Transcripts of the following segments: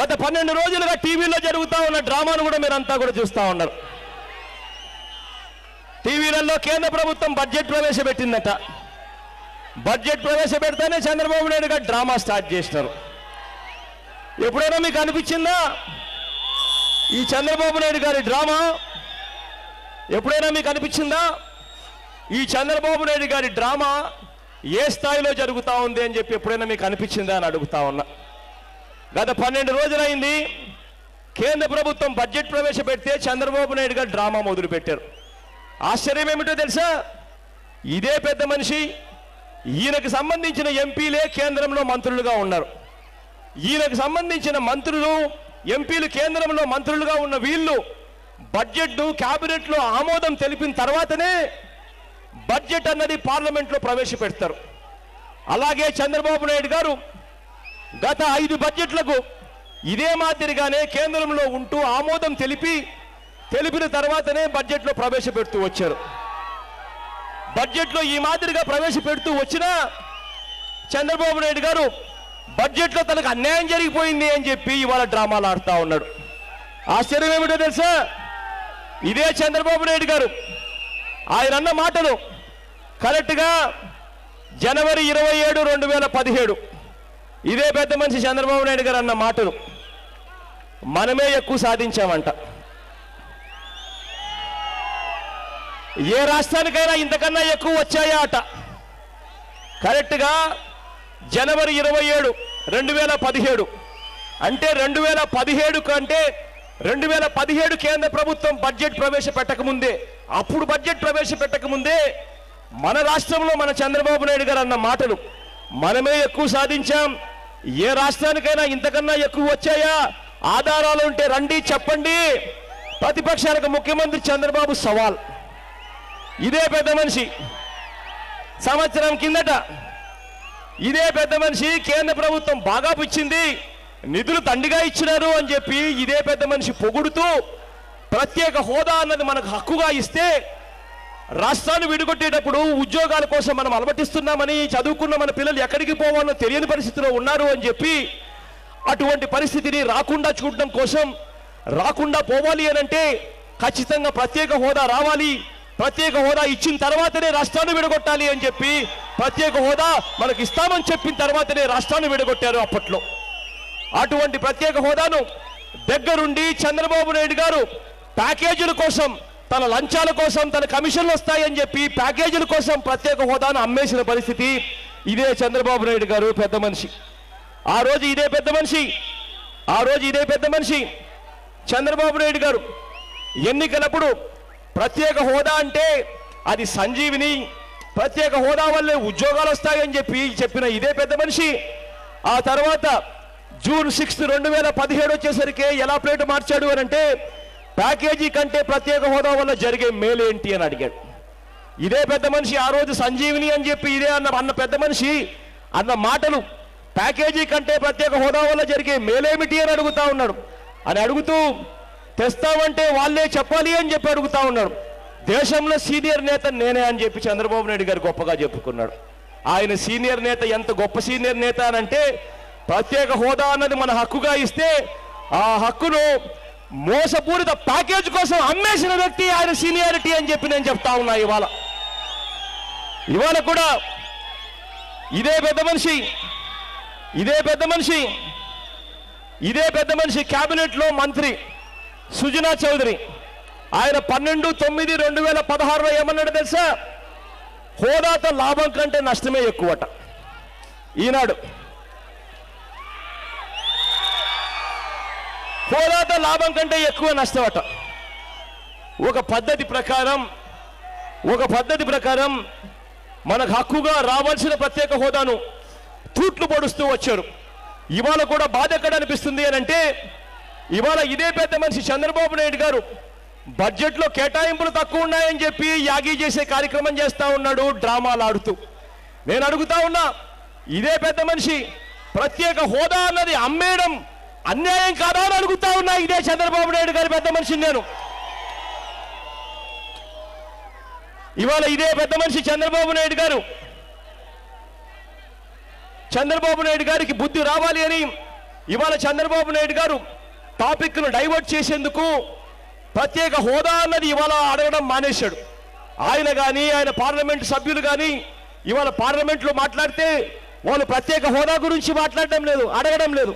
గత పన్నెండు రోజులుగా టీవీలో జరుగుతూ ఉన్న డ్రామాను కూడా మీరంతా కూడా చూస్తూ ఉన్నారు. టీవీలలో కేంద్ర ప్రభుత్వం బడ్జెట్ ప్రవేశపెట్టిందట. బడ్జెట్ ప్రవేశపెడితేనే చంద్రబాబు నాయుడు గారు డ్రామా స్టార్ట్ చేసినారు. ఎప్పుడైనా మీకు అనిపించిందా? ఈ చంద్రబాబు నాయుడు గారి డ్రామా? ఎప్పుడైనా మీకు అనిపించిందా? ఈ చంద్రబాబు నాయుడు గారి డ్రామా ఏ స్థాయిలో జరుగుతూ ఉంది అని చెప్పి ఎప్పుడైనా మీకు అనిపించిందా అని అడుగుతా ఉన్నా. గత పన్నెండు రోజులైంది కేంద్ర ప్రభుత్వం బడ్జెట్ ప్రవేశపెడితే చంద్రబాబు నాయుడు గారు డ్రామా మొదలుపెట్టారు. ఆశ్చర్యం ఏమిటో తెలుసా? ఇదే పెద్ద మనిషి ఈయనకు సంబంధించిన ఎంపీలే కేంద్రంలో మంత్రులుగా ఉన్నారు. ఈయనకు సంబంధించిన మంత్రులు ఎంపీలు కేంద్రంలో మంత్రులుగా ఉన్న వీళ్ళు బడ్జెట్ను క్యాబినెట్లో ఆమోదం తెలిపిన తర్వాతనే బడ్జెట్ అన్నది పార్లమెంట్లో ప్రవేశపెడతారు. అలాగే చంద్రబాబు నాయుడు గారు గత ఐదు బడ్జెట్లకు ఇదే మాదిరిగానే కేంద్రంలో ఉంటూ ఆమోదం తెలిపి తెలిపిన తర్వాతనే బడ్జెట్లో ప్రవేశపెడుతూ వచ్చారు. బడ్జెట్లో ఈ మాదిరిగా ప్రవేశపెడుతూ వచ్చినా చంద్రబాబు నాయుడు గారు బడ్జెట్లో తనకు అన్యాయం జరిగిపోయింది అని చెప్పి ఇవాళ డ్రామాలు ఆడుతా ఉన్నాడు. ఆశ్చర్యం ఏమిటో తెలుసా? ఇదే చంద్రబాబు నాయుడు గారు. ఆయన అన్న మాటలు కరెక్ట్గా జనవరి ఇరవై ఏడు రెండు వేల పదిహేడు. ఇదే పెద్ద మనిషి చంద్రబాబు నాయుడు గారు అన్న మాటలు మనమే ఎక్కువ సాధించామంట. ఏ రాష్ట్రానికైనా ఇంతకన్నా ఎక్కువ వచ్చాయా అట. కరెక్ట్గా జనవరి ఇరవై ఏడు రెండు వేల పదిహేడు. అంటే రెండు వేల పదిహేడు కంటే రెండు వేల పదిహేడు కేంద్ర ప్రభుత్వం బడ్జెట్ ప్రవేశపెట్టకముందే అప్పుడు బడ్జెట్ ప్రవేశపెట్టక ముందే మన రాష్ట్రంలో మన చంద్రబాబు నాయుడు గారు అన్న మాటలు మనమే ఎక్కువ సాధించాం. ఏ రాష్ట్రానికైనా ఇంతకన్నా ఎక్కువ వచ్చాయా? ఆధారాలు ఉంటే రండి చెప్పండి. ప్రతిపక్షాలకు ముఖ్యమంత్రి చంద్రబాబు సవాల్. ఇదే పెద్ద మనిషి. సంవత్సరం కిందట ఇదే పెద్ద మనిషి కేంద్ర ప్రభుత్వం బాగా పుచ్చింది. నిధులు తండిగా ఇచ్చినారు అని చెప్పి ఇదే పెద్ద మనిషి పొగుడుతూ ప్రత్యేక హోదా అన్నది మనకు హక్కుగా ఇస్తే రాష్ట్రాన్ని విడగొట్టేటప్పుడు ఉద్యోగాల కోసం మనం అలవటిస్తున్నామని చదువుకున్న మన పిల్లలు ఎక్కడికి పోవాలో తెలియని పరిస్థితిలో ఉన్నారు అని చెప్పి అటువంటి పరిస్థితిని రాకుండా చూడడం కోసం రాకుండా పోవాలి అని అంటే ఖచ్చితంగా ప్రత్యేక హోదా రావాలి ప్రత్యేక హోదా ఇచ్చిన తర్వాతనే రాష్ట్రాన్ని విడగొట్టాలి అని చెప్పి ప్రత్యేక హోదా మనకి ఇస్తామని చెప్పిన తర్వాతనే రాష్ట్రాన్ని విడగొట్టారు అప్పట్లో. అటువంటి ప్రత్యేక హోదాను దగ్గరుండి చంద్రబాబు నాయుడు గారు ప్యాకేజీల కోసం తన లంచాల కోసం తన కమిషన్లు వస్తాయని చెప్పి ప్యాకేజీల కోసం ప్రత్యేక హోదాను అమ్మేసిన పరిస్థితి ఇదే చంద్రబాబు నాయుడు గారు పెద్ద మనిషి. ఆ రోజు ఇదే పెద్ద మనిషి. ఆ రోజు ఇదే పెద్ద మనిషి. చంద్రబాబు నాయుడు గారు ఎన్నికలప్పుడు ప్రత్యేక హోదా అంటే అది సంజీవిని ప్రత్యేక హోదా వల్లే ఉద్యోగాలు వస్తాయని చెప్పి చెప్పిన ఇదే పెద్ద మనిషి. ఆ తర్వాత జూన్ సిక్స్త్ రెండు వేల పదిహేడు వచ్చేసరికి ఎలా ప్లేట్ మార్చాడు అని అంటే ప్యాకేజీ కంటే ప్రత్యేక హోదా వల్ల జరిగే మేలేంటి అని అడిగాడు. ఇదే పెద్ద మనిషి ఆ రోజు సంజీవిని అని చెప్పి ఇదే అన్న అన్న పెద్ద మనిషి అన్న మాటలు ప్యాకేజీ కంటే ప్రత్యేక హోదా వల్ల జరిగే మేలేమిటి అని అడుగుతా ఉన్నాడు. అని అడుగుతూ తెస్తామంటే వాళ్ళే చెప్పాలి అని చెప్పి అడుగుతా ఉన్నాడు. దేశంలో సీనియర్ నేత నేనే అని చెప్పి చంద్రబాబు నాయుడు గారు గొప్పగా చెప్పుకున్నాడు. ఆయన సీనియర్ నేత ఎంత గొప్ప సీనియర్ నేత అని అంటే ప్రత్యేక హోదా అన్నది మన హక్కుగా ఇస్తే ఆ హక్కును మోసపూరిత ప్యాకేజ్ కోసం అమ్మేసిన వ్యక్తి ఆయన సీనియారిటీ అని చెప్పి నేను చెప్తా ఉన్నా ఇవాళ. ఇవాళ కూడా ఇదే పెద్ద మనిషి ఇదే పెద్ద మనిషి ఇదే పెద్ద మనిషి క్యాబినెట్లో మంత్రి సుజనా చౌదరి. ఆయన పన్నెండు తొమ్మిది రెండు వేల పదహారులో ఏమన్నాడు తెలుసా? హోదాతో లాభం కంటే నష్టమే ఎక్కువట. ఈనాడు పోరాట లాభం కంటే ఎక్కువ నష్టమట. ఒక పద్ధతి ప్రకారం ఒక పద్ధతి ప్రకారం మనకు హక్కుగా రావాల్సిన ప్రత్యేక హోదాను తూట్లు పొడుస్తూ వచ్చారు. ఇవాళ కూడా బాధ ఎక్కడ అనిపిస్తుంది అని అంటే ఇవాళ ఇదే పెద్ద మనిషి చంద్రబాబు నాయుడు గారు బడ్జెట్లో కేటాయింపులు తక్కువ ఉన్నాయని చెప్పి యాగీ చేసే కార్యక్రమం చేస్తూ ఉన్నాడు డ్రామాలు ఆడుతూ. నేను అడుగుతా ఉన్నా ఇదే పెద్ద మనిషి ప్రత్యేక హోదా అన్నది అమ్మేయడం అన్యాయం కాదా అని అడుగుతా ఉన్నా. ఇదే చంద్రబాబు నాయుడు గారి పెద్ద మనిషిని నేను. ఇవాళ ఇదే పెద్ద మనిషి చంద్రబాబు నాయుడు గారు. చంద్రబాబు నాయుడు గారికి బుద్ధి రావాలి అని ఇవాళ చంద్రబాబు నాయుడు గారు టాపిక్ను డైవర్ట్ చేసేందుకు ప్రత్యేక హోదా అన్నది ఇవాళ అడగడం మానేశాడు. ఆయన కానీ ఆయన పార్లమెంట్ సభ్యులు కానీ ఇవాళ పార్లమెంట్లో మాట్లాడితే వాళ్ళు ప్రత్యేక హోదా గురించి మాట్లాడడం లేదు అడగడం లేదు.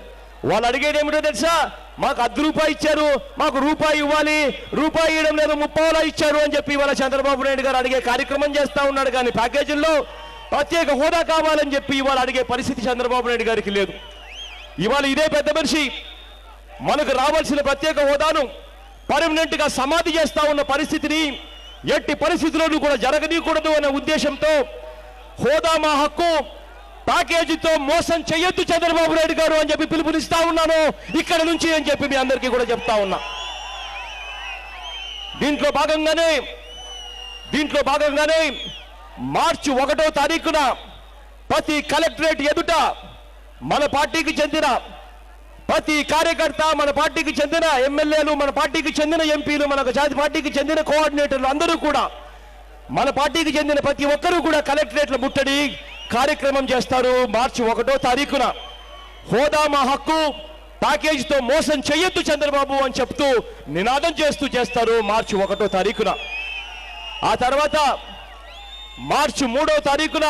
వాళ్ళు అడిగేది ఏమిటో తెలుసా? మాకు అర్ధ రూపాయి ఇచ్చారు మాకు రూపాయి ఇవ్వాలి రూపాయి ఇవ్వడం లేదు ముప్పావులా ఇచ్చారు అని చెప్పి ఇవాళ చంద్రబాబు నాయుడు గారు అడిగే కార్యక్రమం చేస్తా ఉన్నాడు కానీ ప్యాకేజీల్లో ప్రత్యేక హోదా కావాలని చెప్పి ఇవాళ అడిగే పరిస్థితి చంద్రబాబు నాయుడు గారికి లేదు. ఇవాళ ఇదే పెద్ద మనిషి. మనకు రావాల్సిన ప్రత్యేక హోదాను పర్మనెంట్గా సమాధి చేస్తా ఉన్న పరిస్థితిని ఎట్టి పరిస్థితుల్లోనూ కూడా జరగనీయకూడదు అనే ఉద్దేశంతో హోదా మా హక్కు. ప్యాకేజీతో మోసం చేయొద్దు చంద్రబాబు నాయుడు గారు అని చెప్పి పిలుపునిస్తా ఉన్నాను. ఇక్కడ నుంచి అని చెప్పి మీ అందరికీ కూడా చెప్తా ఉన్నా. దీంట్లో భాగంగానే దీంట్లో భాగంగానే మార్చి ఒకటో తారీఖున ప్రతి కలెక్టరేట్ ఎదుట మన పార్టీకి చెందిన ప్రతి కార్యకర్త మన పార్టీకి చెందిన ఎమ్మెల్యేలు మన పార్టీకి చెందిన ఎంపీలు మన జాతి పార్టీకి చెందిన కోఆర్డినేటర్లు అందరూ కూడా మన పార్టీకి చెందిన ప్రతి ఒక్కరూ కూడా కలెక్టరేట్ల ముట్టడి కార్యక్రమం చేస్తారు మార్చి ఒకటో తారీఖున. హోదా మా హక్కు ప్యాకేజీతో మోసం చెయ్యొద్దు చంద్రబాబు అని చెప్తూ నినాదం చేస్తూ చేస్తారు మార్చి ఒకటో తారీఖున. ఆ తర్వాత మార్చి మూడో తారీఖున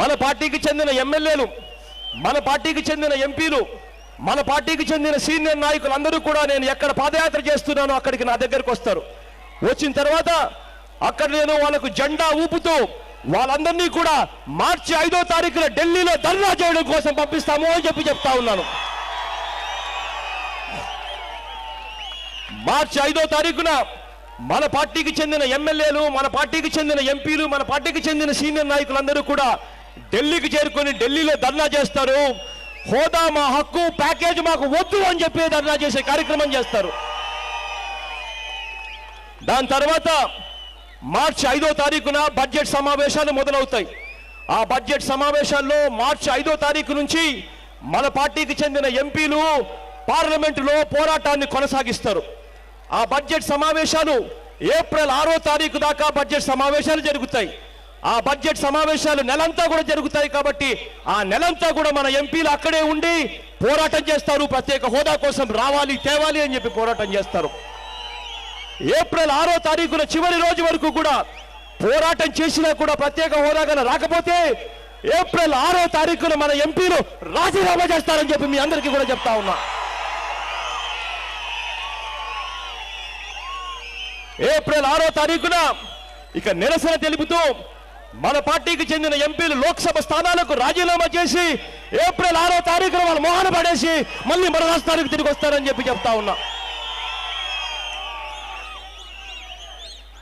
మన పార్టీకి చెందిన ఎమ్మెల్యేలు మన పార్టీకి చెందిన ఎంపీలు మన పార్టీకి చెందిన సీనియర్ నాయకులు అందరూ కూడా నేను ఎక్కడ పాదయాత్ర చేస్తున్నానో అక్కడికి నా దగ్గరకు వస్తారు. వచ్చిన తర్వాత అక్కడ నేను వాళ్ళకు జెండా ఊపుతూ వాళ్ళందరినీ కూడా మార్చి ఐదో తారీఖున ఢిల్లీలో ధర్నా చేయడం కోసం పంపిస్తాము అని చెప్పి చెప్తా ఉన్నాను. మార్చి ఐదో తారీఖున మన పార్టీకి చెందిన ఎమ్మెల్యేలు మన పార్టీకి చెందిన ఎంపీలు మన పార్టీకి చెందిన సీనియర్ నాయకులందరూ కూడా ఢిల్లీకి చేరుకొని ఢిల్లీలో ధర్నా చేస్తారు. హోదా మా హక్కు ప్యాకేజ్ మాకు వద్దు అని చెప్పి ధర్నా చేసే కార్యక్రమం చేస్తారు. దాని తర్వాత మార్చి ఐదో తారీఖున బడ్జెట్ సమావేశాలు మొదలవుతాయి. ఆ బడ్జెట్ సమావేశాల్లో మార్చి ఐదో తారీఖు నుంచి మన పార్టీకి చెందిన ఎంపీలు పార్లమెంటులో పోరాటాన్ని కొనసాగిస్తారు. ఆ బడ్జెట్ సమావేశాలు ఏప్రిల్ ఆరో తారీఖు దాకా బడ్జెట్ సమావేశాలు జరుగుతాయి. ఆ బడ్జెట్ సమావేశాలు నెలంతా కూడా జరుగుతాయి కాబట్టి ఆ నెలంతా కూడా మన ఎంపీలు అక్కడే ఉండి పోరాటం చేస్తారు. ప్రత్యేక హోదా కోసం రావాలి తేవాలి అని చెప్పి పోరాటం చేస్తారు. ఏప్రిల్ ఆరో తారీఖున చివరి రోజు వరకు కూడా పోరాటం చేసినా కూడా ప్రత్యేక హోదా గల రాకపోతే ఏప్రిల్ ఆరో తారీఖున మన ఎంపీలు రాజీనామా చేస్తారని చెప్పి మీ అందరికీ కూడా చెప్తా ఉన్నా. ఏప్రిల్ ఆరో తారీఖున ఇక నిరసన తెలుపుతూ మన పార్టీకి చెందిన ఎంపీలు లోక్సభ స్థానాలకు రాజీనామా చేసి ఏప్రిల్ ఆరో తారీఖున వాళ్ళ మోహన పడేసి మళ్ళీ మన రాష్ట్రానికి తిరిగి వస్తారని చెప్పి చెప్తా ఉన్నా.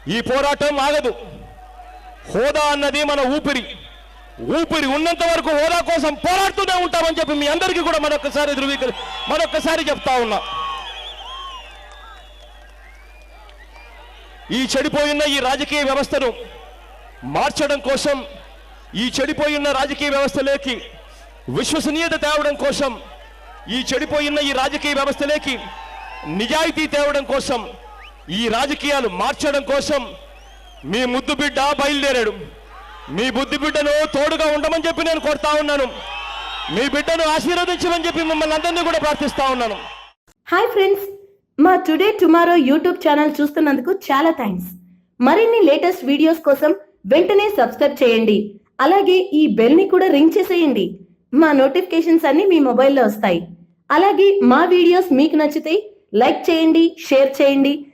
ఈ పోరాటం ఆగదు. హోదా అన్నది మన ఊపిరి. ఊపిరి ఉన్నంత వరకు హోదా కోసం పోరాడుతూనే ఉంటామని చెప్పి మీ అందరికీ కూడా మరొకసారి ధృవీకరి మరొకసారి చెప్తా ఉన్నా. ఈ చెడిపోయిన ఈ రాజకీయ వ్యవస్థను మార్చడం కోసం ఈ చెడిపోయిన రాజకీయ వ్యవస్థలోకి విశ్వసనీయత తేవడం కోసం ఈ చెడిపోయిన ఈ రాజకీయ వ్యవస్థలోకి నిజాయితీ తేవడం కోసం ఈ రాజకీయాలు మార్చడం కోసం మీ ముద్దు బిడ్డ బయలుదేరాడు. మీ బుద్ధి బిడ్డను తోడుగా ఉండమని చెప్పి నేను కోరుతా ఉన్నాను. మీ బిడ్డను ఆశీర్వదించమని చెప్పి మిమ్మల్ని అందరినీ కూడా ప్రార్థిస్తా ఉన్నాను. హాయ్ ఫ్రెండ్స్ మా టుడే టుమారో యూట్యూబ్ ఛానల్ చూస్తున్నందుకు చాలా థ్యాంక్స్ మరిన్ని లేటెస్ట్ వీడియోస్ కోసం వెంటనే సబ్స్క్రైబ్ చేయండి. అలాగే ఈ బెల్ని కూడా రింగ్ చేసేయండి. మా నోటిఫికేషన్స్ అన్ని మీ మొబైల్లో వస్తాయి. అలాగే మా వీడియోస్ మీకు నచ్చితే లైక్ చేయండి షేర్ చేయండి.